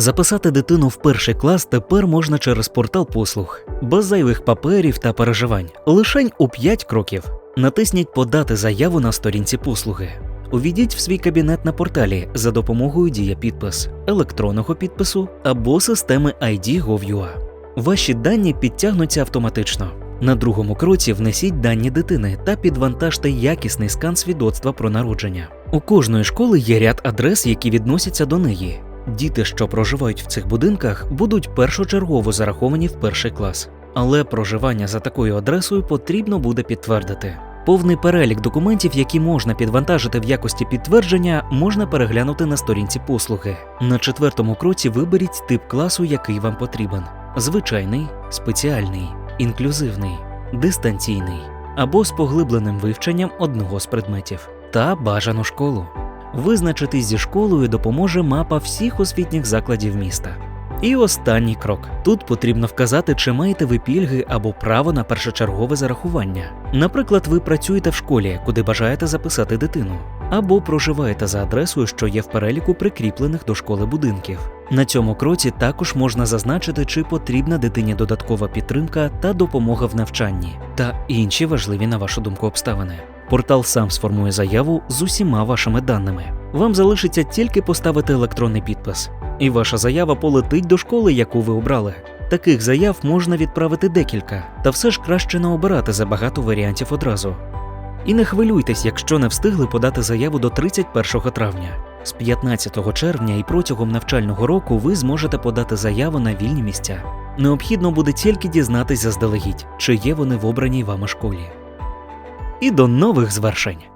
Записати дитину в перший клас тепер можна через портал послуг, без зайвих паперів та переживань. Лишень у 5 кроків. Натисніть Подати заяву на сторінці послуги. Увійдіть в свій кабінет на порталі за допомогою Дія підпис, електронного підпису або системи ID.gov.ua. Ваші дані підтягнуться автоматично. На другому кроці внесіть дані дитини та підвантажте якісний скан свідоцтва про народження. У кожної школи є ряд адрес, які відносяться до неї. Діти, що проживають в цих будинках, будуть першочергово зараховані в перший клас. Але проживання за такою адресою потрібно буде підтвердити. Повний перелік документів, які можна підвантажити в якості підтвердження, можна переглянути на сторінці послуги. На четвертому кроці виберіть тип класу, який вам потрібен: звичайний, спеціальний, інклюзивний, дистанційний або з поглибленим вивченням одного з предметів та бажану школу. Визначитись зі школою допоможе мапа всіх освітніх закладів міста. І останній крок. Тут потрібно вказати, чи маєте ви пільги або право на першочергове зарахування. Наприклад, ви працюєте в школі, куди бажаєте записати дитину, або проживаєте за адресою, що є в переліку прикріплених до школи будинків. На цьому кроці також можна зазначити, чи потрібна дитині додаткова підтримка та допомога в навчанні, та інші важливі на вашу думку обставини. Портал сам сформує заяву з усіма вашими даними. Вам залишиться тільки поставити електронний підпис, і ваша заява полетить до школи, яку ви обрали. Таких заяв можна відправити декілька, та все ж краще не обирати забагато варіантів одразу. І не хвилюйтесь, якщо не встигли подати заяву до 31 травня. З 15 червня і протягом навчального року ви зможете подати заяву на вільні місця. Необхідно буде тільки дізнатись заздалегідь, чи є вони в обраній вами школі. І до нових звершень!